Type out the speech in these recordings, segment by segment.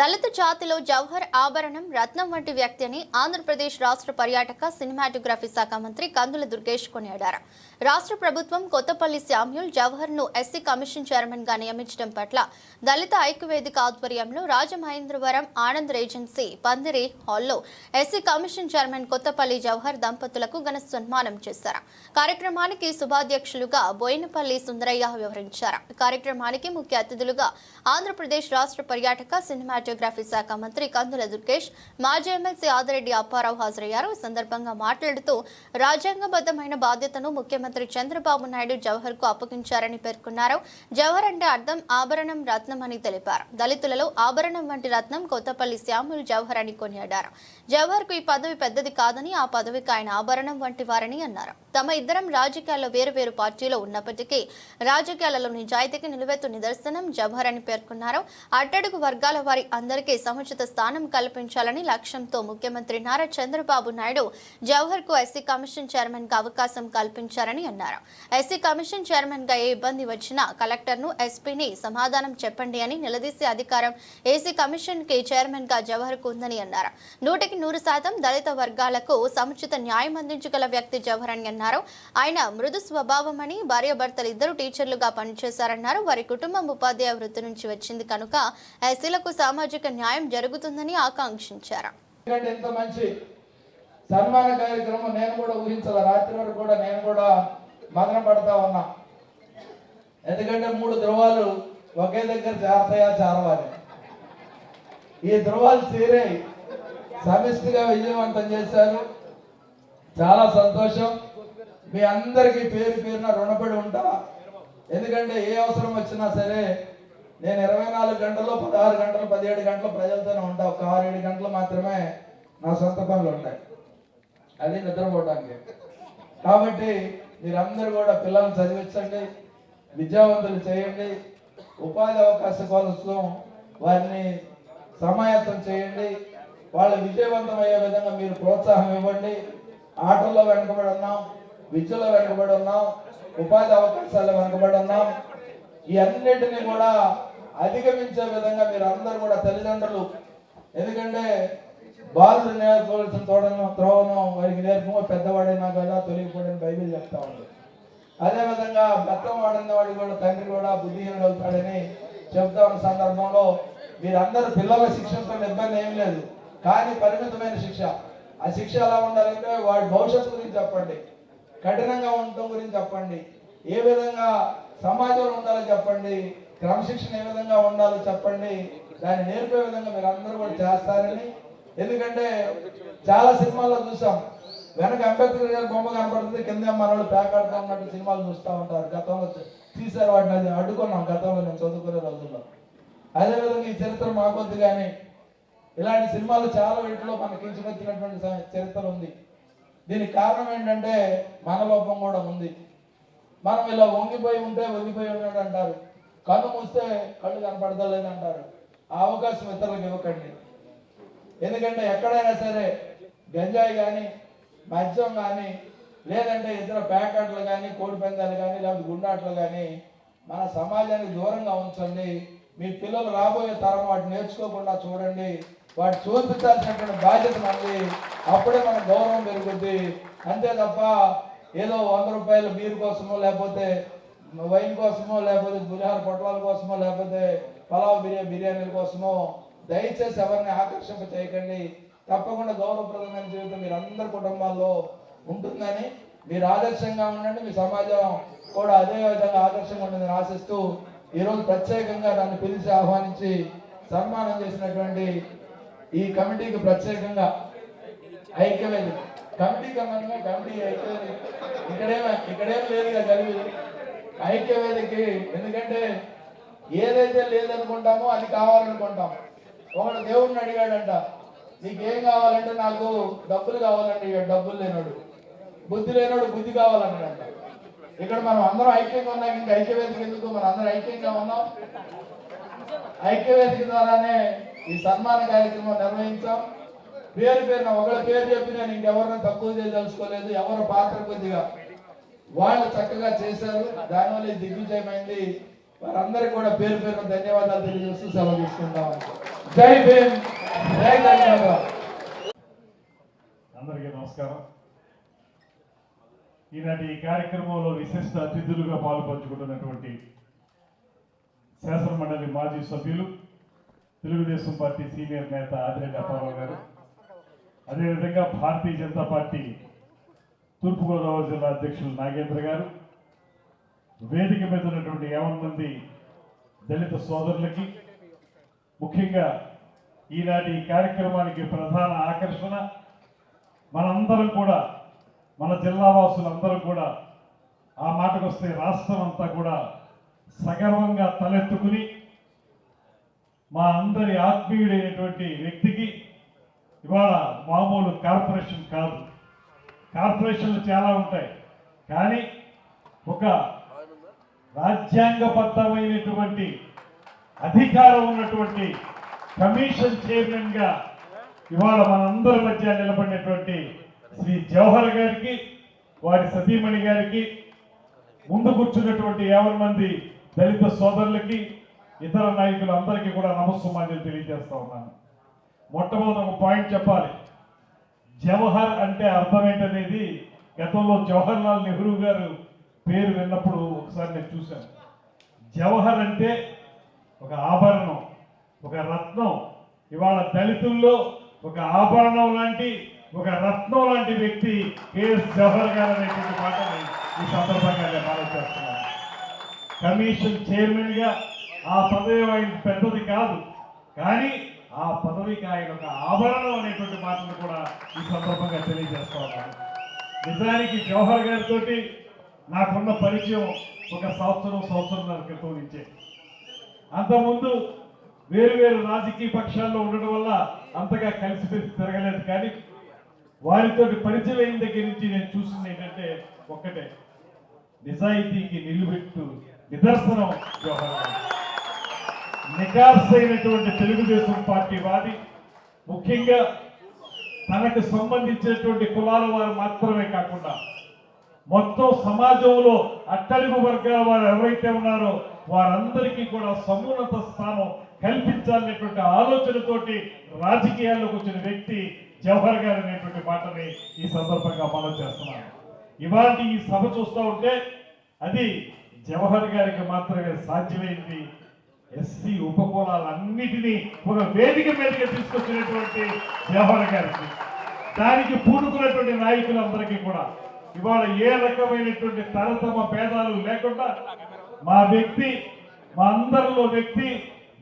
దళిత జాతిలో జవహర్ ఆభరణం రత్నం వంటి వ్యక్తి అని ఆంధ్రప్రదేశ్ రాష్ట్ర పర్యాటక సినిమాటోగ్రఫీ శాఖ మంత్రి కందుల దుర్గేష్ కొనియాడారు. రాష్ట్ర ప్రభుత్వం కొత్తపల్లి శామ్యుల్ జవహర్ను ఎస్సీ కమిషన్ చైర్మన్గా నియమించడం పట్ల దళిత ఐక్యవేదిక ఆధ్వర్యంలో రాజమహేంద్రవరం ఆనంద్ రేజెన్సీ పందిరి హాల్లో SC commission chairman Kothapalli Jawahar దంపతులకు ఘన సన్మానం చేశారు. కార్యక్రమానికి శుభాధ్యక్షులుగా బోయినపల్లి సుందరయ్య వివరించారు. కార్యక్రమానికి ముఖ్య అతిథులుగా ఆంధ్రప్రదేశ్ రాష్ట్ర పర్యాటక సినిమా సినిమాటోగ్రఫీ శాఖ మంత్రి కందుల దుర్గేష్ మాజీ ఎమ్మెల్సీ ఆదిరెడ్డి అప్పారావు హాజరయ్యారు. ఈ సందర్భంగా మాట్లాడుతూ రాజ్యాంగబద్ధమైన బాధ్యతను ముఖ్యమంత్రి చంద్రబాబు నాయుడు జవహర్కు అప్పగించారని పేర్కొన్నారు. జవహర్ అంటే అర్థం ఆభరణం రత్నం అని తెలిపారు. దళితులలో ఆభరణం వంటి రత్నం కొత్తపల్లి శ్యాముల్ జవహర్ అని కొనియాడారు. జవహర్కు ఈ పదవి పెద్దది కాదని ఆ పదవికి ఆయన ఆభరణం వంటి వారని అన్నారు. తమ ఇద్దరం రాజకీయాల్లో వేరు వేరు పార్టీలో ఉన్నప్పటికీ రాజకీయాలలో నిజాయితీకి నిలువెత్తు నిదర్శనం జవహర్ అని పేర్కొన్నారు. అట్టడుగు వర్గాల వారి అందరికీ సముచిత స్థానం కల్పించాలని లక్ష్యంతో ముఖ్యమంత్రి నారా చంద్రబాబు నాయుడు జవహర్కు ఎస్సీ కమిషన్ చైర్మన్గా అవకాశం కల్పించారని అన్నారు. ఎస్సీ కమిషన్ చైర్మన్గా ఏ ఇబ్బంది వచ్చినా కలెక్టర్ను ఎస్పీని సమాధానం చెప్పండి అని నిలదీసే అధికారం ఏసీ కమిషన్కి చైర్మన్గా జవహర్కు ఉందని అన్నారు. నూటికి నూరు శాతం దళిత వర్గాలకు సముచిత న్యాయం అందించగల వ్యక్తి జవహర్ అని అన్నారు. ఆయన మృదు స్వభావం అని భార్యాభర్తలు ఇద్దరు టీచర్లుగా పనిచేశారన్నారు. వారి కుటుంబం ఉపాధ్యాయ వృత్తి నుంచి వచ్చింది కనుక ఎస్సీలకు సామాజిక న్యాయం జరుగుతుందని ఆకాంక్షించారు. ఎందుకంటే ఎంత మంచి సన్మాన కార్యక్రమం నేను కూడా ఊహించాల? రాత్రి వరకు కూడా నేను కూడా మదన పడతా ఉన్నా. ఎందుకంటే మూడు ధ్రువాలు ఒకే దగ్గర చేరతాయా చేరవాలి ఈ ధ్రువాలు చేరే సమిష్టిగా విజయవంతం చేశారు. చాలా సంతోషం. మీ అందరికీ పేరు పేరున రుణపడి ఉంటా. ఎందుకంటే ఏ అవసరం వచ్చినా సరే నేను ఇరవై నాలుగు గంటలు పదహారు గంటలు పదిహేడు గంటలు ప్రజలతోనే ఉంటా. ఒక ఆరు ఏడు గంటలు మాత్రమే నా సొంత పనులు ఉంటాయి. అది నిద్రపోవడానికి కాబట్టి మీరందరూ కూడా పిల్లల్ని చదివించండి విద్యావంతులు చేయండి ఉపాధి అవకాశ కోసం వారిని సమాయత్తం చేయండి వాళ్ళు విజయవంతం అయ్యే విధంగా మీరు ప్రోత్సాహం ఇవ్వండి. ఆటల్లో వెనుకబడి ఉన్నాం విద్యలో వెనుకబడి ఉన్నాం ఉపాధి అవకాశాలు వెనుకబడి ఉన్నాం. ఈ అన్నిటిని కూడా అధిగమించే విధంగా మీరు అందరూ కూడా తల్లిదండ్రులు. ఎందుకంటే బాలుడు నేర్చుకోవాల్సిన తోడను త్రోవను వారికి నేర్పము పెద్దవాడైనా కదా తొలగిపోయిన బైబిల్ చెప్తా ఉంది. అదేవిధంగా బెత్తం వాడిన వాడికి కూడా తండ్రి కూడా బుద్ధిహీనుడు అవుతాడని చెప్తా ఉన్న సందర్భంలో మీరందరూ పిల్లల శిక్షణతో ఇబ్బంది ఏం లేదు. కానీ పరిమితమైన శిక్ష. ఆ శిక్ష ఎలా ఉండాలంటే వాడి భవిష్యత్తు గురించి చెప్పండి. కఠినంగా ఉండటం గురించి చెప్పండి. ఏ విధంగా సమాజంలో ఉండాలో చెప్పండి. క్రమశిక్షణ ఏ విధంగా ఉండాలో చెప్పండి. దాన్ని నేర్పే విధంగా మీరు అందరూ కూడా చేస్తారని. ఎందుకంటే చాలా సినిమాల్లో చూసాం. వెనక అంబేద్కర్ గారి బొమ్మ కనపడుతుంది కింద మనోళ్ళు పేకాడుతూ ఉన్నట్టు సినిమాలు చూస్తూ ఉంటారు. గతంలో తీశారు వాటిని అది అడ్డుకున్నాం గతంలో నేను చదువుకునే రోజుల్లో. అదేవిధంగా ఈ చరిత్ర మాకొద్దు కానీ ఇలాంటి సినిమాలు చాలా వీటిలో మనకి కించమెత్తినటువంటి చరిత్ర ఉంది. దీనికి కారణం ఏంటంటే మన లోపం కూడా ఉంది. మనం ఇలా వంగిపోయి ఉంటే వంగిపోయి ఉన్నాడు అంటారు. కన్ను మూస్తే కళ్ళు కనపడతలేదు అంటారు. ఆ అవకాశం ఇతరులకు ఇవ్వకండి. ఎందుకంటే ఎక్కడైనా సరే గంజాయి కానీ మద్యం కానీ లేదంటే ఇతర ప్యాకెట్లు కానీ కోడి పందాలు కానీ లేకపోతే గుండాట్లు కానీ మన సమాజానికి దూరంగా ఉంచండి. మీ పిల్లలు రాబోయే తరం వాటి నేర్చుకోకుండా చూడండి. వాటి చూపించాల్సినటువంటి బాధ్యత మనది. అప్పుడే మన గౌరవం పెరుగుద్ది. అంతే తప్ప ఏదో వంద రూపాయలు బీర్ కోసమో లేకపోతే వైన్ కోసమో లేకపోతే పులిహార పొట్లాల కోసమో లేకపోతే పలావ్ బిర్యానీ బిర్యానీల కోసమో దయచేసి ఎవరిని ఆకర్షింప చేయకండి. తప్పకుండా గౌరవప్రదమైన జీవితం మీరు అందరి కుటుంబాల్లో ఉంటుందని మీరు ఆదర్శంగా ఉండండి మీ సమాజం కూడా అదే విధంగా ఆదర్శంగా ఉంటుందని ఆశిస్తూ ఈరోజు ప్రత్యేకంగా నన్ను పిలిచి ఆహ్వానించి సన్మానం చేసినటువంటి ఈ కమిటీకి ప్రత్యేకంగా ఐక్యవేది. కమిటీ కన్నా కమిటీ ఐక్యవేది. ఇక్కడేమ ఇక్కడేం లేదుగా కలిపి ఐక్యవేదికి ఎందుకంటే ఏదైతే లేదనుకుంటామో అది కావాలనుకుంటాం. ఒకడు దేవుడిని అడిగాడంట నీకేం కావాలంటే నాకు డబ్బులు కావాలంటే డబ్బులు లేనోడు. బుద్ధి లేనోడు బుద్ధి కావాలన్నాడంట. ఇక్కడ మనం అందరం ఐక్యంగా ఉన్నాం ఇంకా ఐక్యవేదిక ఎందుకు? మనం అందరం ఐక్యంగా ఉన్నాం. ఐక్యవేదిక ద్వారానే ఈ సన్మాన కార్యక్రమం నిర్వహించాం. పేరు పేరున ఒకళ్ళ పేరు చెప్పి నేను ఇంకెవరిని తక్కువ చేయదలుచుకోలేదు ఎవరు పాత్ర కొద్దిగా వాళ్ళు చక్కగా చేశారు. దానివల్ల దిగ్విజయమైంది. వారందరికీ కూడా పేరు పేరున ధన్యవాదాలు తెలియజేస్తూ సెలవు తీసుకుంటాం జై భీమ్. జై ధన్యవాదాలు అందరికీ నమస్కారం. ఈనాటి ఈ కార్యక్రమంలో విశిష్ట అతిథులుగా పాల్పంచుకుంటున్నటువంటి శాసనమండలి మాజీ సభ్యులు తెలుగుదేశం పార్టీ సీనియర్ నేత ఆదిరెడ్డి అప్పారావు గారు. అదేవిధంగా భారతీయ జనతా పార్టీ తూర్పుగోదావరి జిల్లా అధ్యక్షులు నాగేంద్ర గారు వేదిక మీద ఉన్నటువంటి యావన్ మంది దళిత సోదరులకి ముఖ్యంగా ఈనాటి కార్యక్రమానికి ప్రధాన ఆకర్షణ మనందరం కూడా మన జిల్లా వాసులందరం కూడా ఆ మాటకు వస్తే రాష్ట్రం అంతా కూడా సగర్వంగా తలెత్తుకుని మా అందరి ఆత్మీయుడైనటువంటి వ్యక్తికి ఇవాళ మామూలు కార్పొరేషన్ కాదు. కార్పొరేషన్లు చాలా ఉంటాయి. కానీ ఒక రాజ్యాంగబద్ధమైనటువంటి అధికారం ఉన్నటువంటి కమిషన్ చైర్మన్గా ఇవాళ మనందరి మధ్య నిలబడినటువంటి శ్రీ జవహర్ గారికి వారి సతీమణి గారికి ముందు కూర్చున్నటువంటి యాభై మంది దళిత సోదరులకి ఇతర నాయకులందరికీ కూడా నమస్సుమాన్యులు తెలియజేస్తా ఉన్నాను. మొట్టమొదటి ఒక పాయింట్ చెప్పాలి. జవహర్ అంటే అర్థం ఏంటనేది గతంలో జవహర్ లాల్ నెహ్రూ గారు పేరు విన్నప్పుడు ఒకసారి నేను చూశాను. జవహర్ అంటే ఒక ఆభరణం ఒక రత్నం. ఇవాళ దళితుల్లో ఒక ఆభరణం లాంటి ఒక రత్నం లాంటి వ్యక్తి కేఎస్ జవహర్ గారు అనేటువంటి మాటని ఈ సందర్భంగా నేను మనం చేస్తున్నాను కమిషన్ చైర్మన్గా ఆ పదవి ఆయన పెద్దది కాదు. కానీ ఆ పదవికి ఆయన ఒక ఆభరణం అనేటువంటి మాటను కూడా ఈ సందర్భంగా తెలియజేస్తా ఉన్నాను. నిజానికి జవహర్ గారితో నాకున్న పరిచయం ఒక సంవత్సరం సంవత్సరంన్నర క్రితం నుంచే. అంతకుముందు వేరు వేరు రాజకీయ పక్షాల్లో ఉండడం వల్ల అంతగా కలిసిపెట్టి తిరగలేదు. కానీ వారితో పరిచయం అయిన దగ్గర నుంచి నేను చూసింది ఏంటంటే ఒక్కటే. నిజాయితీకి నిలుబెట్టు నిదర్శనం జవహర్ గారు. నికార్సైనటువంటి తెలుగుదేశం పార్టీ వాది. ముఖ్యంగా తనకు సంబంధించినటువంటి కులాల వారు మాత్రమే కాకుండా మొత్తం సమాజంలో అట్టడుగు వర్గాల వారు ఎవరైతే ఉన్నారో వారందరికీ కూడా సమున్నత స్థానం కల్పించాలనేటువంటి ఆలోచనతోటి రాజకీయాల్లోకి వచ్చిన వ్యక్తి జవహర్ గారు అనేటువంటి మాటని ఈ సందర్భంగా మనం చేస్తున్నాను ఇవాటి ఈ సభ చూస్తూ ఉంటే అది జవహర్ గారికి మాత్రమే సాధ్యమైంది ఎస్సీ ఉపకులాలన్నిటినీ ఒక వేదిక మీదకి తీసుకొచ్చినటువంటి జవహర్ గారికి దానికి పూనుకున్నటువంటి నాయకులందరికీ కూడా ఇవాళ ఏ రకమైనటువంటి తరతమ భేదాలు లేకుండా మా వ్యక్తి మా అందరిలో వ్యక్తి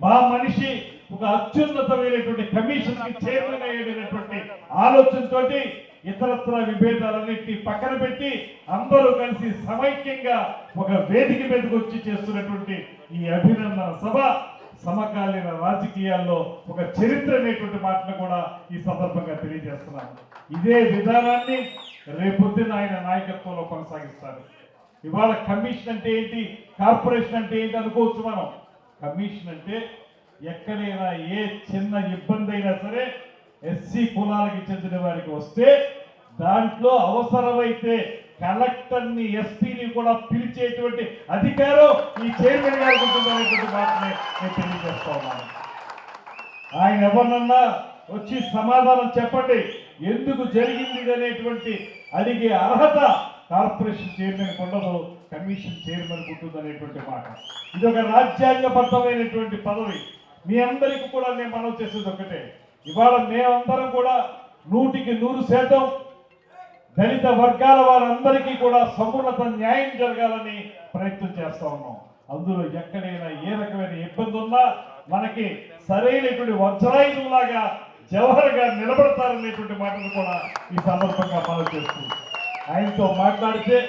మా మనిషి ఒక అత్యున్నతమైనటువంటి కమిషన్కి చైర్మన్ అయ్యేటటువంటి ఆలోచనతోటి ఇతరత్ర విభేదాలన్నింటినీ పక్కన పెట్టి అందరూ కలిసి సమైక్యంగా ఒక వేదిక మీదకి వచ్చి చేస్తున్నటువంటి ఈ అభినందన సభ సమకాలీన రాజకీయాల్లో ఒక చరిత్ర అనేటువంటి మాటను కూడా ఈ సందర్భంగా తెలియజేస్తున్నాను. ఇదే విధానాన్ని రేపొద్దున ఆయన నాయకత్వంలో కొనసాగిస్తారు. ఇవాళ కమిషన్ అంటే ఏంటి? కార్పొరేషన్ అంటే ఏంటి అనుకోవచ్చు మనం. కమిషన్ అంటే ఎక్కడైనా ఏ చిన్న ఇబ్బంది అయినా సరే ఎస్సీ కులాలకి చెందిన వారికి వస్తే దాంట్లో అవసరమైతే కలెక్టర్ని ఎస్పీని కూడా పిలిచేటువంటి అధికారం ఈ చైర్మన్ గారికి ఉంటుందనేటువంటి మాటనే నేను తెలియజేస్తా ఉన్నాను. ఆయన ఎవరినన్నా వచ్చి సమాధానం చెప్పండి. ఎందుకు జరిగింది అనేటువంటి అడిగే అర్హత కార్పొరేషన్ చైర్మన్ ఉండదు కమిషన్ చైర్మన్ ఉంటుందనేటువంటి మాట. ఇది ఒక రాజ్యాంగబద్ధమైనటువంటి పదవి. మీ అందరికీ కూడా నేను మనం చేసేది ఒకటే ఇవాళ మేమందరం కూడా నూటికి నూరు శాతం దళిత వర్గాల వారందరికీ కూడా సమున్నత న్యాయం జరగాలని ప్రయత్నం చేస్తా ఉన్నాం. అందులో ఎక్కడైనా ఏ రకమైన ఇబ్బంది ఉన్నా మనకి సరైనటువంటి వజ్రాయుధంలాగా జవహర్ గారు నిలబడతారనేటువంటి మాటలు కూడా ఈ సందర్భంగా మనం చేస్తుంది ఆయనతో మాట్లాడితే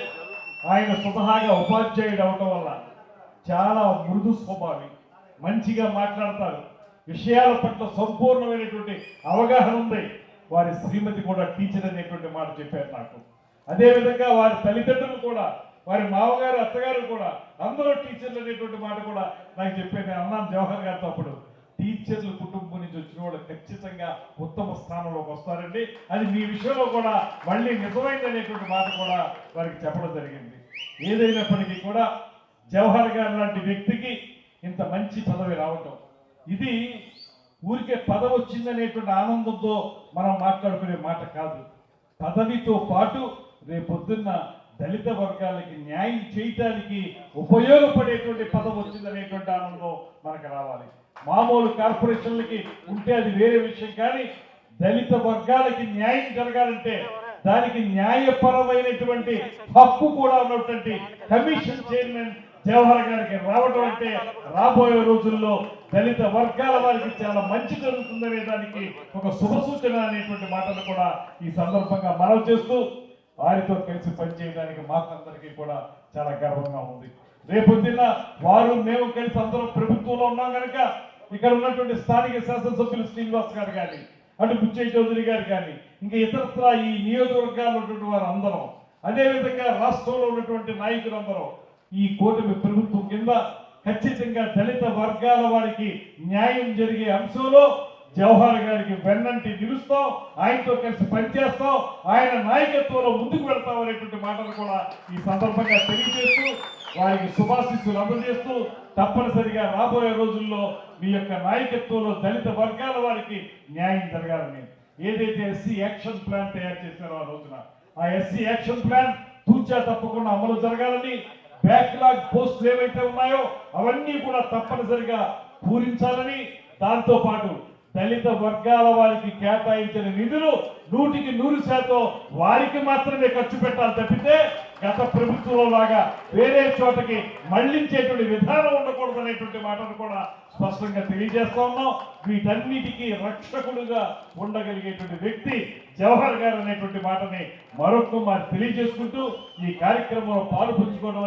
ఆయన స్వతహాగా ఉపాధ్యాయుడు అవటం వల్ల చాలా మృదు స్వభావి. మంచిగా మాట్లాడతారు. విషయాల పట్ల సంపూర్ణమైనటువంటి అవగాహన ఉంది. వారి శ్రీమతి కూడా టీచర్ అనేటువంటి మాట చెప్పారు నాకు. అదేవిధంగా వారి తల్లిదండ్రులు కూడా వారి మామగారు అత్తగారు కూడా అందరూ టీచర్లు అనేటువంటి మాట కూడా నాకు చెప్పారు. నేను అన్నాను జవహర్ గారితో అప్పుడు. టీచర్లు కుటుంబం నుంచి వచ్చిన వాళ్ళు ఖచ్చితంగా ఉత్తమ స్థానంలోకి వస్తారండి. అది మీ విషయంలో కూడా మళ్ళీ నిజమైంది అనేటువంటి మాట కూడా వారికి చెప్పడం జరిగింది. ఏదైనప్పటికీ కూడా జవహర్ గారు లాంటి వ్యక్తికి ఇంత మంచి పదవి రావటం ఇది ఊరికే పదవి వచ్చిందనేటువంటి ఆనందంతో మనం మాట్లాడుకునే మాట కాదు. పదవితో పాటు రేపొద్దున్న దళిత వర్గాలకి న్యాయం చేయటానికి ఉపయోగపడేటువంటి పదం వచ్చిందనేటువంటి ఆనందం మనకు రావాలి. మామూలు కార్పొరేషన్లకి ఉంటే అది వేరే విషయం కానీ దళిత వర్గాలకి న్యాయం జరగాలంటే దానికి న్యాయపరమైనటువంటి హక్కు కూడా ఉన్నటువంటి కమిషన్ చైర్మన్ జవహర్ గారికి రావడం అంటే రాబోయే రోజుల్లో దళిత వర్గాల వారికి చాలా మంచి జరుగుతుందనే దానికి ఒక శుభ సూచన అనేటువంటి మాటలు కూడా ఈ సందర్భంగా మనం చేస్తూ వారితో కలిసి పనిచేయడానికి మాకందరికీ కూడా చాలా గర్వంగా ఉంది. రేపొద్దున వారు మేము కలిసి అందరం ప్రభుత్వంలో ఉన్నాం కనుక ఇక్కడ ఉన్నటువంటి స్థానిక శాసనసభ్యులు శ్రీనివాస్ గారు కానీ అటు బుచ్చయ్య చౌదరి గారు కానీ ఇంకా ఇతరత్ర ఈ నియోజకవర్గాల్లో ఉన్నటువంటి వారు అందరం అదేవిధంగా రాష్ట్రంలో ఉన్నటువంటి నాయకులందరూ ఈ కూటమి ప్రభుత్వం కింద ఖచ్చితంగా దళిత వర్గాల వారికి న్యాయం జరిగే అంశంలో జవహర్ గారికి వెన్నంటి నిలుస్తాం ఆయనతో కలిసి పనిచేస్తాం ఆయన నాయకత్వంలో ముందుకు వెళ్తాం అనేటువంటి మాటలు కూడా ఈ సందర్భంగా తెలియజేస్తూ వారికి శుభాశిస్సులు అందజేస్తూ తప్పనిసరిగా రాబోయే రోజుల్లో మీ యొక్క నాయకత్వంలో దళిత వర్గాల వారికి న్యాయం జరగాలని ఏదైతే ఎస్సీ యాక్షన్ ప్లాన్ తయారు చేశారో ఆ రోజున ఆ ఎస్సీ యాక్షన్ ప్లాన్ తూచా తప్పకుండా అమలు జరగాలని బ్యాక్లాగ్ పోస్టులు ఏవైతే ఉన్నాయో అవన్నీ కూడా తప్పనిసరిగా పూరించాలని దాంతో పాటు దళిత వర్గాల వారికి కేటాయించిన నిధులు నూటికి నూరు శాతం వారికి మాత్రమే ఖర్చు పెట్టాలి తప్పితే గత ప్రభుత్వంలో లాగా వేరే చోటకి మళ్ళించేటువంటి విధానం ఉండకూడదు అనేటువంటి మాటను కూడా స్పష్టంగా తెలియజేస్తా ఉన్నాం. వీటన్నిటికీ రక్షకుడుగా ఉండగలిగేటువంటి వ్యక్తి జవహర్ గారు అనేటువంటి మాటని మరొక మరి తెలియజేసుకుంటూ ఈ కార్యక్రమంలో పాలు పంచుకోవడం